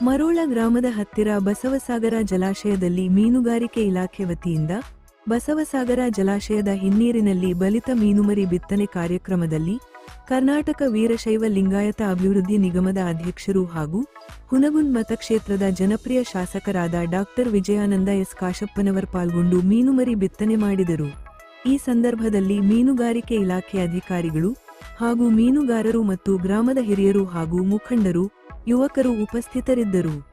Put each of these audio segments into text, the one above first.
ಮರೋಳ ಗ್ರಾಮದ ಹತ್ತಿರ ಬಸವಸಾಗರ ಜಲಾಶಯದಲ್ಲಿ ಮೀನುಗಾರಿಕೆ ಇಲಾಖೆ ವತಿಯಿಂದ ಬಸವಸಾಗರ ಜಲಾಶಯದ ಹಿನ್ನೀರಿನಲ್ಲಿ ಬಲಿತ ಮೀನುಮರಿ ಬಿತ್ತನೆ ಕಾರ್ಯಕ್ರಮದಲ್ಲಿ ಕರ್ನಾಟಕ ವೀರಶೈವ ಲಿಂಗಾಯತ ಅಭಿವೃದ್ಧಿ ನಿಗಮದ ಅಧ್ಯಕ್ಷರು ಹಾಗೂ ಹುನಗುಂದ್ ಮತಕ್ಷೇತ್ರದ ಜನಪ್ರಿಯ ಶಾಸಕರಾದ ಡಾಕ್ಟರ್ ವಿಜಯಾನಂದ ಎಸ್ ಕಾಶಪ್ಪನವರ್ ಪಾಲ್ಗೊಂಡು ಮೀನುಮರಿ ಬಿತ್ತನೆ ಮಾಡಿದರು. ಈ ಸಂದರ್ಭದಲ್ಲಿ ಮೀನುಗಾರಿಕೆ ಇಲಾಖೆ ಅಧಿಕಾರಿಗಳು ಹಾಗೂ ಮೀನುಗಾರರು ಮತ್ತು ಗ್ರಾಮದ ಹಿರಿಯರು ಹಾಗೂ ಮುಖಂಡರು ಯುವಕರು ಉಪಸ್ಥಿತರಿದ್ದರು.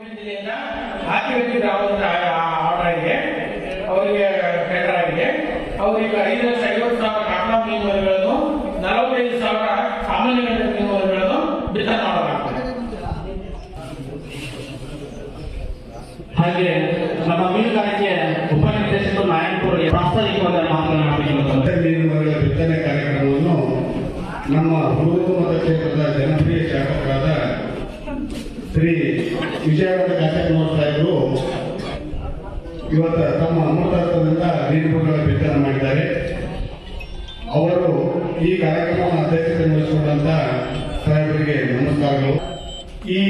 ಜಿಲ್ಲೆಯಿಂದ ಹಾಕಿವೆಟ್ಟಿ ಗ್ರಾಮದ ಆರ್ಡರ್ಗೆ ಅವರಿಗೆ ಟೆಂಡರ್ ಆಗಿದೆ ಅವರಿಗೆ ಐದು ಲಕ್ಷ ಐವತ್ತು ಸಾವಿರ ಕಾಟಾ ಮೀನುಗಳನ್ನು ನಲವತ್ತೈದು ಸಾವಿರ ಸಾಮಾನ್ಯ ಮೀನುಗಳನ್ನು ಬಿತ್ತನೆ ಮಾಡಲಾಗ್ತದೆ. ಹಾಗೆ ನಮ್ಮ ಮೀನುಗಾರಿಕೆ ಉಪನಿರ್ದೇಶಕರು ನಾಯಕರು ಪ್ರಾಸ್ತಾವಿಕವಾದ ಮಾತನಾಡಬೇಕು ಮೀನುಗಾರಿಕೆ ಬಿತ್ತನೆ ಕಾರ್ಯಕ್ರಮವನ್ನು ನಮ್ಮ ಹುಡುಗರು ಮತಕ್ಷೇತ್ರದ ಜನಪ್ರಿಯ ಶಾಸಕರಾದ ಶ್ರೀ ವಿಜಯವಾಡ ನೋಡ್ತಾ ಸಾಹೇಬರು ಇವತ್ತು ತಮ್ಮ ಅಮೃತತ್ವದಿಂದ ಮೀನುಗಳ ಬಿತ್ತನೆ ಮಾಡಿದ್ದಾರೆ. ಅವರು ಈ ಕಾರ್ಯಕ್ರಮವನ್ನು ಅಧ್ಯಕ್ಷತೆ ನಡೆಸಿಕೊಂಡಂತ ಸಾಹೇಬರಿಗೆ ನಮಸ್ಕಾರಗಳು. ಈ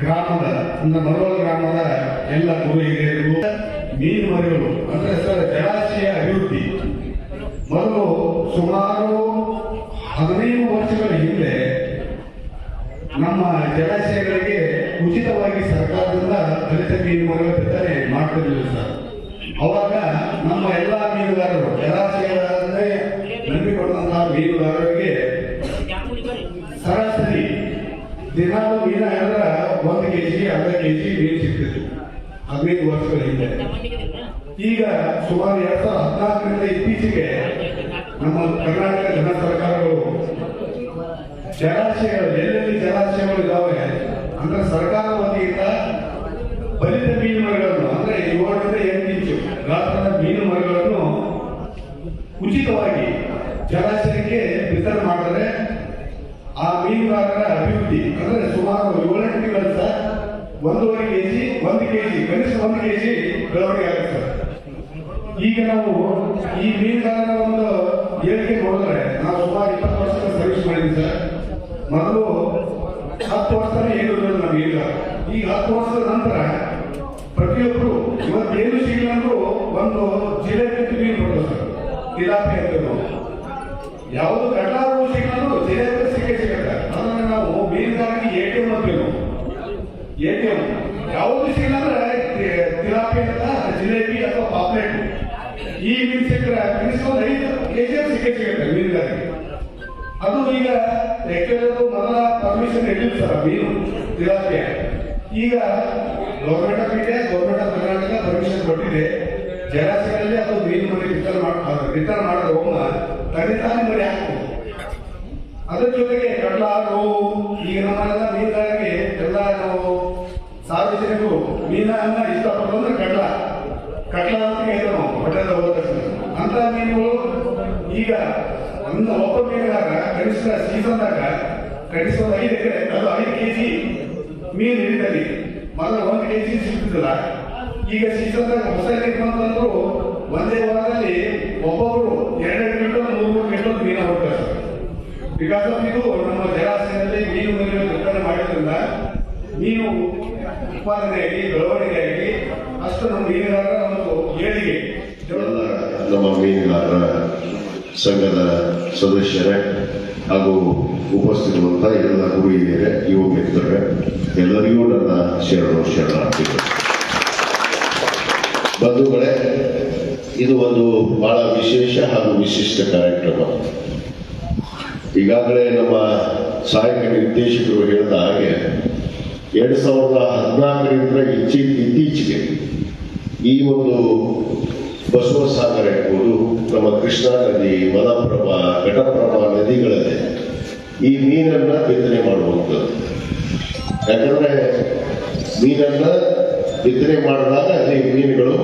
ಗ್ರಾಮದ ಮರಳ ಗ್ರಾಮದ ಎಲ್ಲ ಗುರು ಹಿರಿಯರಿಗೂ ಮೀನು ಮರಿಗಳು ಅಂದ್ರೆ ಸರ್ ಜಲಾಶಯ ಅಭಿವೃದ್ಧಿ. ಮೊದಲು ಸುಮಾರು ಹದಿನೈದು ವರ್ಷಗಳ ಹಿಂದೆ ನಮ್ಮ ಜಲಾಶಯಗಳಿಗೆ ಉಚಿತವಾಗಿ ಸರ್ಕಾರದಿಂದ ದಲಿತ ಮೀನು ಮರಿಗಳ ಬಿತ್ತನೆ ಮಾಡ್ತಿರ್ಲಿಲ್ಲ ಸರ್. ಅವಾಗ ನಮ್ಮ ಎಲ್ಲ ಮೀನುಗಾರರು ಜಲಾಶಯಗಳನ್ನೇ ನಂಬಿಕೊಂಡಂತಹ ಮೀನುಗಾರರಿಗೆ ಸರಾಸರಿ ದಿನ ಮೀನ ಎಲ್ಲ ಒಂದು ಕೆ ಜಿ ಅರ್ಧ ಕೆ ಜಿ ಮೀನು ಸಿಗ್ತಿತ್ತು ಹದಿನೈದು ವರ್ಷಗಳ ಹಿಂದೆ. ಈಗ ಸುಮಾರು ಎರಡ್ ಸಾವಿರದ ಹದಿನಾಲ್ಕರಿಂದ ಇತ್ತೀಚೆಗೆ ನಮ್ಮ ಕರ್ನಾಟಕ ಜನ ಸರ್ಕಾರಗಳು ಜಲಾಶಯಗಳು, ಎಲ್ಲೆಲ್ಲಿ ಜಲಾಶಯಗಳು ಇದಾವೆ ಅಂದ್ರೆ ಸರ್ಕಾರ ವತಿಯಿಂದ ಬಲಿತ ಮೀನು ಮರಿಗಳನ್ನು ಅಂದ್ರೆ ಏಳರಿಂದ ಎಂಟು ಇಂಚು ಗಾತ್ರದ ಮೀನು ಮರಗಳನ್ನು ಉಚಿತವಾಗಿ ಜಲಾಶಯಕ್ಕೆ ವಿತರಣೆ ಮಾಡಿದರೆ ಆ ಮೀನುಗಾರರ ಅಭಿವೃದ್ಧಿ, ಅಂದ್ರೆ ಸುಮಾರು ಏಳೆಂಟು ತಿಂಗಳ ಸರ್ ಒಂದೂವರೆ ಕೆಜಿ, ಒಂದು ಕೆಜಿ, ಕನಿಷ್ಠ ಒಂದು ಕೆಜಿ ಬೆಳವಣಿಗೆ ಆಗುತ್ತೆ. ಈಗ ನಾವು ಈ ಮೀನುಗಾರರ ಒಂದು ಹೇಳಿಕೆ ನೋಡಿದ್ರೆ ನಾವು ಸುಮಾರು ಇಪ್ಪತ್ತು ವರ್ಷ ಸರ್ವಿಸ್ ಮಾಡಿದ್ವಿ ಸರ್. ಮೊದಲು ಹತ್ತು ವರ್ಷನೇ ಏನು ನಾವು ಈಗ ಈ ಹತ್ತು ವರ್ಷದ ನಂತರ ಪ್ರತಿಯೊಬ್ಬರು ಇವತ್ತೇನು ಏನು ಸಿಗಲ್ಲ ಅಂದ್ರೂ ಒಂದು ಜಿಲೇಬಿ ಮೀನು ಇಲಾಖೆ ಸರ್. ತಿಲಾಪಿ ಅಂತ ನಾವು ಯಾವುದು ಕಡಲಾರು ಸಿಗಲು ಜಿಲೇಬಿ ಸಿಕ್ಕೇ ಸಿಗುತ್ತೆ ಅದನ್ನ ನಾವು ಮೀನುಗಾರಿಕೆ ಎ ಟಿ ಎಂ ಅಂತೀವಿ. A T M. ಯಾವುದು ಸಿಗಲ್ಲ ಅಂದ್ರೆ ತಿಲಾಪಿ ಅಂತ ಜಿಲೇಬಿ ಅಥವಾ ಪಾಪ್ಲೇಟ್. ಈ ಮೀನು ಸಿಕ್ಕರೆ ಕನಿಷ್ಠ ಒಂದು ಐದು ಕೆಜಿ ಸಿಕ್ಕೇ ಸಿಗುತ್ತೆ ಮೀನುಗಾರರಿಗೆ ಅದು ಈಗ ಅದು ಮೊದಲ ಪರ್ಮಿಷನ್ ಇರಲಿಲ್ಲ ಸರ್, ಮೀನು ಇಲಾಖೆ. ಈಗ government of India government of Karnataka permission ಕೊಟ್ಟಿದೆ. ಜಲಾಶಯದಲ್ಲಿ ಅದು ಮೀನು ಮನೆ ರಿಟರ್ನ್ ಮಾಡಿ ರಿಟರ್ನ್ ಮಾಡಿದ ಹೋಮ ತಾನೇ ಮರಿ ಹಾಕ್ಬೋದು ಅದ್ರ ಜೊತೆಗೆ ಕಡಲ ನೋವು ಈಗ ನಮ್ಮೆಲ್ಲ ಮೀನುಗಾರರಿಗೆ ಎಲ್ಲ ನಾವು ಸಾರ್ವಜನಿಕರು ಮೀನನ್ನ ಇಷ್ಟಪಡೋದು ಕಡಲ. ಕಡಲ ಅಂತ ಹೇಳಿದ್ರು ನಾವು ಹೋದ ಅಂತ ಮೀನುಗಳು ಈಗ ಒಂದು ಒಬ್ಬ ಮೀನುಗಾರ ಕನಿಷ್ಠ ಸೀಸನ್ದಾಗ ಕನಿಷ್ಠ ಐದು ಎಕರೆ, ಅದು ಐದು ಕೆಜಿ ಮೀನು ಹಿಡಿತದೆ ಮೊದಲು ಒಂದು ಕೆ ಜಿ ಸಿಗ್ತಿದ್ದಿಲ್ಲ. ಈಗ ಸೀಸನ್ದಾಗ ಹೊಸ ಬಂತಂದ್ರು ಒಂದೇ ವಾರದಲ್ಲಿ ಒಬ್ಬೊಬ್ರು ಎರಡೆರಡು ಕ್ವಿಂಟಲ್, ಮೂರು ಮೂರು ಕ್ವಿಂಟಲ್ ಮೀನು ಹೋಗ್ತಾರೆ ಬಿಕಾಸ್ ಆಫ್ ಇದು, ನಮ್ಮ ಜಲಾಶಯದಲ್ಲಿ ಮೀನು ಮೀನು ವಿತರಣೆ ಮಾಡಿದ್ರಿಂದ ಮೀನು ಉತ್ಪಾದನೆಯಾಗಿ ಬೆಳವಣಿಗೆಯಾಗಿ ಅಷ್ಟು ನಮ್ಮ ಮೀನುಗಾರರ ಒಂದು ಏಳಿಗೆ ನಮ್ಮ ಮೀನುಗಾರರ ಸಂಘದ ಸದಸ್ಯರೇ ಹಾಗೂ ಉಪಸ್ಥಿತಿರುವಂಥ ಎಲ್ಲ ಗುರುಹಿರಿಯರೇ, ಯುವ ಮಿತ್ರರೇ, ಎಲ್ಲರಿಗೂ ನನ್ನ ಶರಣು ಶರಣಾರ್ಥಿಗಳು. ಬಂಧುಗಳೇ, ಇದು ಒಂದು ಬಹಳ ವಿಶೇಷ ಹಾಗೂ ವಿಶಿಷ್ಟ ಕಾರ್ಯಕ್ರಮ. ಈಗಾಗಲೇ ನಮ್ಮ ಸಹಾಯಕ ನಿರ್ದೇಶಕರು ಹೇಳಿದ ಹಾಗೆ, ಎರಡು ಸಾವಿರದ ಹದಿನಾಲ್ಕರಿಂದ ಇತ್ತೀಚೆಗೆ ಈ ಒಂದು ಬಸವಸಾಗರ ಇರ್ಬೋದು ನಮ್ಮ ಕೃಷ್ಣಾ ನದಿ ಮಲಪ್ರಭಾ, ಘಟಪ್ರಭಾ ನದಿಗಳಲ್ಲಿ ಈ ಮೀನನ್ನ ಬಿತ್ತನೆ ಮಾಡುವಂಥದ್ದು. ಯಾಕಂದ್ರೆ ಮೀನನ್ನ ಬಿತ್ತನೆ ಮಾಡಿದಾಗ ಅಲ್ಲಿ ಮೀನುಗಳು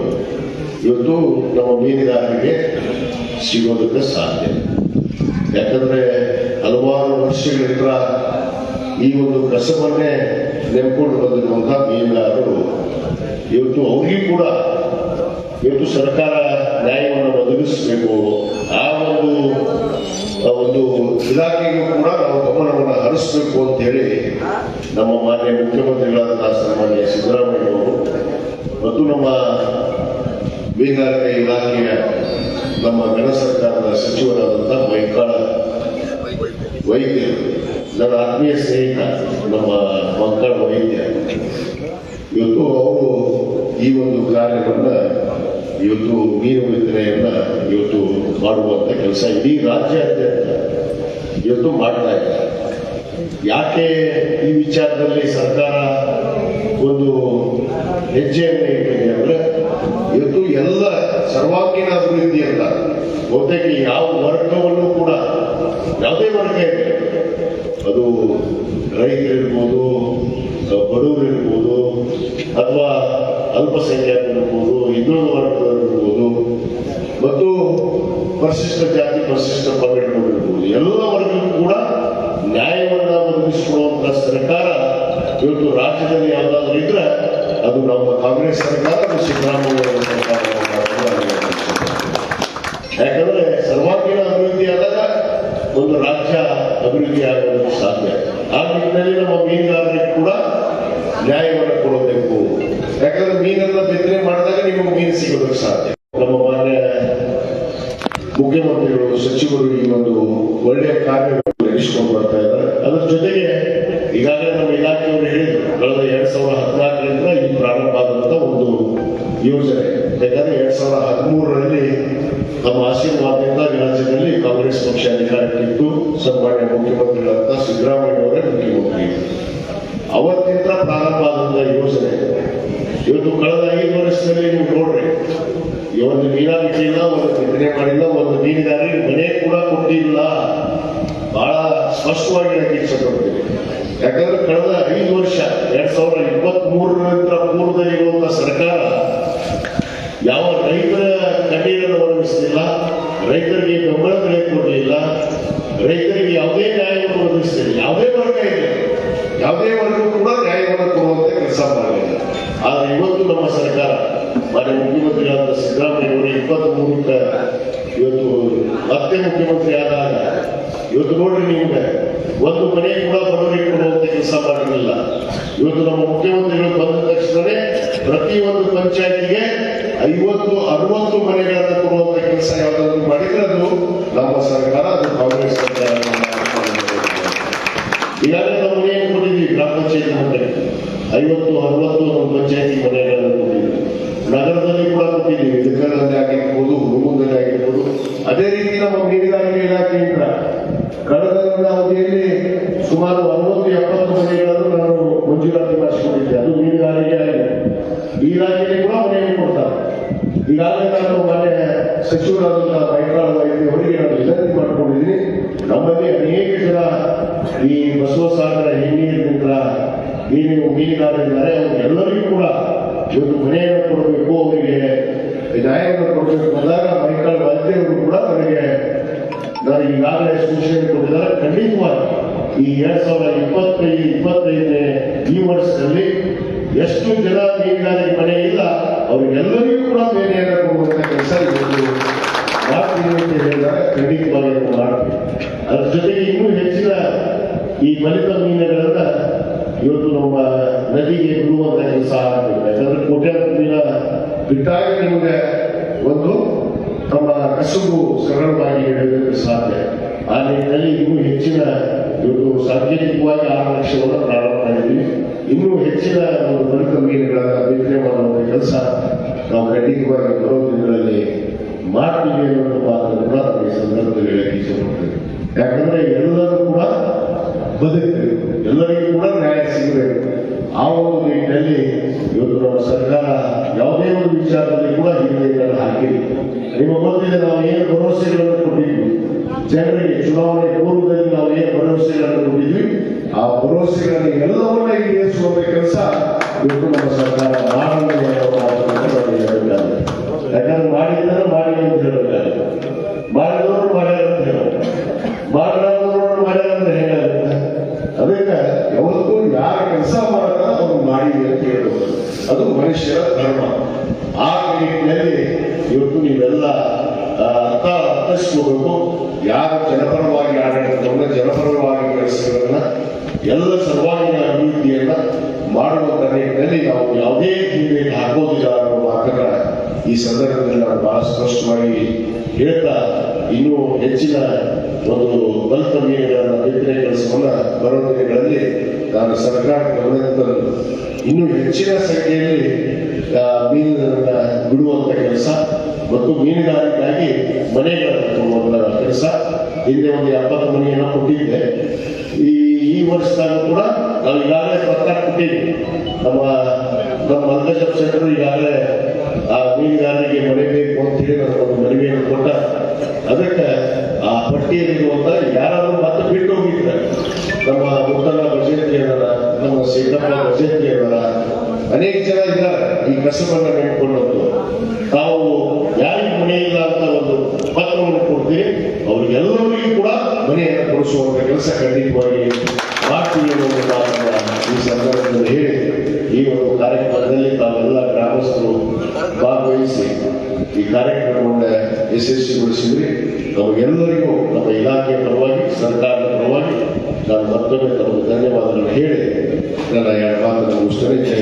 ಇವತ್ತು ನಮ್ಮ ಮೀನುಗಾರರಿಗೆ ಸಿಗೋದಕ್ಕೆ ಸಾಧ್ಯ. ಯಾಕಂದ್ರೆ ಹಲವಾರು ವರ್ಷಗಳಿಂದ ಈ ಒಂದು ಕಸವನ್ನೇ ನೆಂಪಿಕೊಂಡು ಬಂದಿರುವಂತಹ ಮೀನುಗಾರರು ಇವತ್ತು ಅವ್ರಿಗೂ ಕೂಡ ಇವತ್ತು ಸರ್ಕಾರ ನ್ಯಾಯವನ್ನು ಒದಗಿಸಬೇಕು. ಆ ಒಂದು ಒಂದು ಇಲಾಖೆಗೂ ಕೂಡ ನಾವು ಗಮನವನ್ನು ಹರಿಸಬೇಕು ಅಂತ ಹೇಳಿ ನಮ್ಮ ಮಾನ್ಯ ಮುಖ್ಯಮಂತ್ರಿಗಳಾದಂತಹ ಸನ್ಮಾನ್ಯ ಸಿದ್ದರಾಮಯ್ಯವರು ಮತ್ತು ನಮ್ಮ ಬೇಗಾರಿಕೆ ಇಲಾಖೆಯ ನಮ್ಮ ಗಣ ಸರ್ಕಾರದ ಸಚಿವರಾದಂತಹ ಮೈಕಾಳ ವೈದ್ಯರು ನನ್ನ ಆತ್ಮೀಯ ಸ್ನೇಹಿತ, ನಮ್ಮ ಮಕ್ಕಳ ವೈದ್ಯ. ಇವತ್ತು ಅವರು ಈ ಒಂದು ಕಾರ್ಯವನ್ನ ಇವತ್ತು ನೀರು ಬಿತ್ತನೆಯನ್ನ ಇವತ್ತು ಮಾಡುವಂಥ ಕೆಲಸ ಇಡೀ ರಾಜ್ಯ ಇವತ್ತು ಮಾಡ್ತಾ ಇದ್ದಾರೆ ಯಾಕೆ ಈ ವಿಚಾರದಲ್ಲಿ ಸರ್ಕಾರ ಒಂದು ಹೆಜ್ಜೆಯನ್ನು ಇಟ್ಟಿದೆ ಅಂದ್ರೆ ಇವತ್ತು ಎಲ್ಲ ಸರ್ವಾಂಗೀಣ ಅಭಿವೃದ್ಧಿ ಅಂತ. ಬಹುತೇಕ ಯಾವ ವರ್ಗವನ್ನು ಕೂಡ ಯಾವುದೇ ವರ್ಗ ಇದೆ ಅದು ರೈತರಿರ್ಬೋದು, ಬಡವರಿರ್ಬೋದು, ಅಥವಾ ಅಲ್ಪಸಂಖ್ಯಾತರಿರ್ಬೋದು ಹಿಂದುಳಿದ ವರ್ಗದವರಿರ್ಬೋದು, ಮತ್ತು ಪರಿಶಿಷ್ಟ ಜಾತಿ, ಪರಿಶಿಷ್ಟ ಪಂಗಡಗಳಿರ್ಬೋದು ಎಲ್ಲ ವರ್ಗಕ್ಕೂ ಕೂಡ ನ್ಯಾಯವನ್ನ ಒದಗಿಸಿಕೊಡುವಂತಹ ಸರ್ಕಾರ ಇವತ್ತು ರಾಜ್ಯದಲ್ಲಿ ಯಾವುದಾದ್ರೂ ಇದ್ರೆ ಅದು ನಮ್ಮ ಕಾಂಗ್ರೆಸ್ ಸರ್ಕಾರ ಮತ್ತು ಸಿದ್ದರಾಮಯ್ಯ ಸರ್ಕಾರ. ಯಾಕಂದ್ರೆ ಸರ್ವಾಂಗೀಣ ಅಭಿವೃದ್ಧಿ ಆದಾಗ ಒಂದು ರಾಜ್ಯ ಅಭಿವೃದ್ಧಿ ಆಗುವುದು ಸಾಧ್ಯ ಆ ನಿಟ್ಟಿನಲ್ಲಿ ನಮ್ಮ ಮೀನುಗಾರರಿಗೆ ಕೂಡ ಯಾಕಂದ್ರೆ ಮೀನನ್ನ ಬಿತ್ತನೆ ಮಾಡಿದಾಗ ನಿಮಗೆ ಮೀನು ಸಿಗೋದಕ್ಕೆ ಸಾಧ್ಯ. ನಮ್ಮ ಮಾನ್ಯ ಮುಖ್ಯಮಂತ್ರಿಗಳು, ಸಚಿವರು ಈ ಒಂದು ಒಳ್ಳೆಯ ಕಾರ್ಯ ನಡೆಸಿಕೊಂಡು ಬರ್ತಾ ಇದ್ದಾರೆ. ಅದರ ಜೊತೆಗೆ ಈಗಾಗಲೇ ನಮ್ಮ ಇಲಾಖೆಯವರು ಹೇಳಿದ್ರು, ಕಳೆದ ಎರಡ್ ಸಾವಿರದ ಹದಿನಾಲ್ಕರಿಂದ ಈ ಪ್ರಾರಂಭ ಆದಂತ ಒಂದು ಯೋಜನೆ. ಯಾಕಂದ್ರೆ ಎರಡ್ ಸಾವಿರದ ಹದಿಮೂರರಲ್ಲಿ ನಮ್ಮ ಆಶೀರ್ವಾದದಿಂದ ರಾಜ್ಯದಲ್ಲಿ ಕಾಂಗ್ರೆಸ್ ಪಕ್ಷ ಅಧಿಕಾರಕ್ಕಿತ್ತು ಸನ್ಮಾನ್ಯ ಮುಖ್ಯಮಂತ್ರಿಗಳಂತ ಸಿದ್ದರಾಮಯ್ಯ ಅವರೇ ಮುಖ್ಯಮಂತ್ರಿ ಅವತ್ತಿಂದ ಪ್ರಾರಂಭ ಆದಂತ ಯೋಜನೆ ಇವತ್ತು ಕಳೆದ ಐದು ವರ್ಷದಲ್ಲಿ ನೀವು ನೋಡ್ರಿ ಈ ಒಂದು ನೀರಾವರಿ ಇಲ್ಲ ಒಂದು ಬಿತ್ತನೆ ಮಾಡಿಲ್ಲ ಒಂದು ಮೀನುಗಾರರಿಗೆ ಮನೆ ಕೂಡ ಕೊಟ್ಟಿಲ್ಲ. ಬಹಳ ಸ್ಪಷ್ಟವಾಗಿ ನನಗೆ ಇಷ್ಟಪಡ್ತೀನಿ ಯಾಕಂದ್ರೆ ಕಳೆದ ಐದು ವರ್ಷ, ಎರಡ್ ಸಾವಿರದ ಇಪ್ಪತ್ತ್ ಮೂರರ ಪೂರ್ವದಲ್ಲಿ ಇರುವಂತಹ ಸರ್ಕಾರ ಯಾವ ರೈತರ ಕಣ್ಣೀರನ್ನು ಒದಗಿಸಲಿಲ್ಲ, ರೈತರಿಗೆ ಬೆಂಬಲ ಬೆಲೆ ಕೊಡಲಿಲ್ಲ, ರೈತರಿಗೆ ಯಾವುದೇ ನ್ಯಾಯವನ್ನು ಒದಗಿಸಲಿಲ್ಲ, ಯಾವುದೇ ವರ್ಗ ಇದೆ ಯಾವುದೇ ವರ್ಗ ಕೂಡ ನ್ಯಾಯವನ್ನು ಕೊಡುವಂತೆ ಕೆಲಸ ಮಾಡಲಿಲ್ಲ. ಆದ್ರೆ ಇವತ್ತು ನಮ್ಮ ಸರ್ಕಾರ ಮಾನ್ಯ ಮುಖ್ಯಮಂತ್ರಿಗಳಾದ ಸಿದ್ದರಾಮಯ್ಯ ಅವರು ಇಪ್ಪತ್ತ್ ಮೂರಕ್ಕೆ ಇವತ್ತು ಮತ್ತೆ ಮುಖ್ಯಮಂತ್ರಿ ಆದಾಗ ಇವತ್ತು ನೋಡ್ರಿ ನಿಮ್ಗೆ ಒಂದು ಮನೆ ಕೂಡ ಬಡವರಿಗೆ ಕೊಡುವಂತೆ ಕೆಲಸ ಮಾಡಲಿಲ್ಲ. ಇವತ್ತು ನಮ್ಮ ಮುಖ್ಯಮಂತ್ರಿಗಳು ಬಂದ ತಕ್ಷಣವೇ ಪ್ರತಿಯೊಂದು ಪಂಚಾಯತಿಗೆ ಐವತ್ತು, ಅರವತ್ತು ಮನೆಗಳನ್ನು ಕೊಡುವಂತ ಕೆಲಸ ಯಾವುದಾದ್ರು ಮಾಡಿದ್ರೆ ಅದು ನಮ್ಮ ಸರ್ಕಾರ, ಅದು ಕಾಂಗ್ರೆಸ್ ಸರ್ಕಾರ. ಮನೆಯನ್ನು ಕೊಟ್ಟಿದ್ದೀವಿ, ಗ್ರಾಮ ಪಂಚಾಯತ್ ಮನೆ ಐವತ್ತು, ಅರವತ್ತು ನಮ್ಮ ಪಂಚಾಯತಿ ಮನೆಗಳನ್ನು ಕೊಟ್ಟಿದ್ದೀವಿ. ನಗರದಲ್ಲಿ ಕೂಡ ಕೊಟ್ಟಿದ್ದೀವಿ. ಆಗಿರ್ಬೋದು ಹುಡುಗದಲ್ಲಿ ಆಗಿರ್ಬೋದು, ಅದೇ ರೀತಿ ನಮ್ಮ ಮೀನುಗಾರಿಕೆ ನೀವು ಮೀನುಗಾರರಿದ್ದಾರೆ ಅವರಿಗೆಲ್ಲರಿಗೂ ಕೂಡ ಇವತ್ತು ಮನೆಯನ್ನು ಕೊಡಬೇಕು, ಅವರಿಗೆ ನ್ಯಾಯವನ್ನು ಕೊಡಬೇಕು ಅಂದಾಗ ಮೈಕಾಳ ವೈದ್ಯರು ಕೂಡ ನನಗೆ ನಾನು ಈಗಾಗಲೇ ಸೂಚನೆ ಕೊಟ್ಟಿದ್ದಾರೆ. ಖಂಡಿತವಾಗಿ ಈ ಎರಡ್ ಸಾವಿರದ ಇಪ್ಪತ್ತೈದು, ಇಪ್ಪತ್ತೈದನೇ ಈ ವರ್ಷದಲ್ಲಿ ಎಷ್ಟು ಜನ ಮೀನುಗಾರಿಕೆ ಮನೆ ಇಲ್ಲ, ಅವರಿಗೆಲ್ಲರಿಗೂ ಕೂಡ ಬೇರೆಯನ್ನು ಕೊಡುವಂತ ಕೆಲಸ ಅಂತ ಹೇಳಿದಾಗ ಖಂಡಿತವಾಗಿ ಮಾಡಬೇಕು ಮಾಡ್ತೀವಿ ಅದ್ರ ಜೊತೆಗೆ ಇನ್ನೂ ಹೆಚ್ಚಿನ ಈ ಇವತ್ತು ನಮ್ಮ ನದಿಗೆ ಬಿಡುವಂತ ಕೆಲಸ ಯಾಕಂದ್ರೆ ಕೋಟ್ಯಾಂತರ ದಿನ ಬಿಟ್ಟಾಗ ನಿಮಗೆ ಒಂದು ತಮ್ಮ ಕಸುಬು ಸರಳವಾಗಿ ಹೇಳಬೇಕು ಸಾಧ್ಯ. ಆ ನಿಟ್ಟಿನಲ್ಲಿ ಇನ್ನೂ ಹೆಚ್ಚಿನ ಒಂದು ಸಾಂಕೇತಿಕವಾಗಿ ಆರು ಲಕ್ಷವನ್ನು ಪ್ರಾರಂಭ ಮಾಡಿದ್ವಿ ಇನ್ನೂ ಹೆಚ್ಚಿನ ಒಂದು ಬಲಕ ಮೀನುಗಳ ಬಿತ್ತನೆ ಮಾಡುವ ಕೆಲಸ ನಾವು ಖಂಡಿತವಾಗಿ ಬರೋ ದಿನಗಳಲ್ಲಿ ಮಾಡ್ತೀವಿ ಅನ್ನೋ ಮಾತನ್ನು ಕೂಡ ಈ ಸಂದರ್ಭದಲ್ಲಿ ಹೇಳಕ್ಕೆ ಇಷ್ಟಪಡ್ತೇವೆ ಯಾಕಂದ್ರೆ ಎಲ್ಲರೂ ಕೂಡ ಬದುಕಬೇಕು ಎಲ್ಲರಿಗೂ ಕೂಡ ನ್ಯಾಯ ಸಿಗಬೇಕು ಆ ಒಂದು ಇವತ್ತು ನಮ್ಮ ಸರ್ಕಾರ ಯಾವುದೇ ಒಂದು ವಿಚಾರದಲ್ಲಿ ಕೂಡ ಹಿಂದೆ ಹಾಕಿಲ್ಲ. ನಿಮಗೆ ಗೊತ್ತಿದೆ ನಾವು ಏನು ಭರವಸೆಗಳನ್ನು ಕೊಟ್ಟಿದ್ವಿ? ಜನರಿಗೆ ಚುನಾವಣೆ ಪೂರ್ವದಲ್ಲಿ ನಾವು ಏನು ಭರವಸೆಗಳನ್ನು ಕೊಟ್ಟಿದ್ವಿ? ಆ ಭರವಸೆಗಳನ್ನು ಎಲ್ಲವನ್ನ ಈಡೇರಿಸುವ ಕೆಲಸ ಇವತ್ತು ನಮ್ಮ ಸರ್ಕಾರ ಮಾಡಲಿದೆ ಯಾಕಂದ್ರೆ ಮಾಡಿದ್ದಾರೆ ಮಾಡಿ ಅಂತ ಹೇಳಬೇಕಾಗಿದೆ ಅದು ಮನುಷ್ಯರ ಧರ್ಮ. ಆ ನಿಟ್ಟಿನಲ್ಲಿ ಇವತ್ತು ನೀವೆಲ್ಲ ಅರ್ಥ ಅರ್ಥಿಸ್ಕೋಬೇಕು. ಯಾರು ಜನಪರವಾಗಿ ಆಡಳಿತವನ್ನ, ಜನಪರವಾಗಿ ಕೆಲಸಗಳನ್ನ, ಎಲ್ಲ ಸರ್ವಾಂಗೀಣ ಅಭಿವೃದ್ಧಿಯನ್ನ ಮಾಡುವಂತ ನಿಟ್ಟಿನಲ್ಲಿ ನಾವು ಯಾವುದೇ ಹಿಂದೆ ಹಾಕೋದಿಲ್ಲ ಅನ್ನೋ ಮಾತನ್ನ ಈ ಸಂದರ್ಭದಲ್ಲಿ ನಾನು ಬಹಳ ಸ್ಪಷ್ಟವಾಗಿ ಹೇಳ್ತಾ ಇನ್ನೂ ಹೆಚ್ಚಿನ ಒಂದು ಬಿತ್ತನೆ ಕೆಲಸವನ್ನ ಬರುವ ದಿನಗಳಲ್ಲಿ ನಾನು ಸರ್ಕಾರ ಗಮನಕ್ಕೆ ಇನ್ನು ಹೆಚ್ಚಿನ ಸಂಖ್ಯೆಯಲ್ಲಿ ಮೀನುಗಳನ್ನು ಬಿಡುವಂತ ಕೆಲಸ ಮತ್ತು ಮೀನುಗಾರಿಕೆಗಾಗಿ ಮನೆಗಳನ್ನು ಕೊಡುವಂತ ಕೆಲಸ. ಹಿಂದೆ ಒಂದು ಎಪ್ಪತ್ತು ಮನೆಯನ್ನು ಕೊಟ್ಟಿದ್ದೆ. ಈ ಈ ವರ್ಷದಾಗ ಕೂಡ ನಾವು ಈಗಾಗಲೇ ಪತ್ರ ನಮ್ಮ ನಮ್ಮ ಮಲ್ಕಜಪ್ ಶೆಟ್ಟರು ಈಗಾಗಲೇ ಆ ಮೀನುಗಾರರಿಗೆ ಮನೆ ಬೇಕು ಅಂತ ನನಗೊಂದು ಮನವಿಯನ್ನು ಕೊಟ್ಟ. ಅದಕ್ಕೆ ಆ ಪಟ್ಟಿಯಲ್ಲಿರುವಂತ ಯಾರಾದರೂ ಮತ್ತೆ ಬಿಟ್ಟು ಹೋಗಿದ್ದಾರೆ ನಮ್ಮ ಉತ್ತರ ಬಜೆಟ್ಲಿ ನಮ್ಮ ಸಿದ್ದಪ್ಪ ಬಜೆಟ್ಲಿ ಅನೇಕ ಜನ ಇದ್ದಾರೆ. ಈ ಕಸಬನ್ನ ನೆನ್ಕೊಂಡದ್ದು ತಾವು ಯಾರಿಗೆ ಮನೆ ಇಲ್ಲ ಅಂತ ಒಂದು ಪತ್ರವನ್ನು ಕೊಡ್ತೀವಿ ಅವ್ರಿಗೆಲ್ಲರಿಗೂ ಕೂಡ ಮನೆಯನ್ನು ಕೊಡಿಸುವಂತ ಕೆಲಸ ಖಂಡಿತವಾಗಿ ಮಾಡ್ತೀವಿ ಅನ್ನೋ ಈ ಕಾರ್ಯಕ್ರಮವನ್ನು ಯಶಸ್ವಿಗೊಳಿಸಿದ್ವಿ ನಮಗೆಲ್ಲರಿಗೂ ನಮ್ಮ ಇಲಾಖೆಯ ಪರವಾಗಿ, ಸರ್ಕಾರದ ಪರವಾಗಿ ನಾನು ಮತ್ತೊಮ್ಮೆ ತಮಗೆ ಹೇಳಿ. ನನ್ನ ಎರಡು ಮಾತನ್ನು ಮುಗಿಸ್ತೇನೆ ಜೈ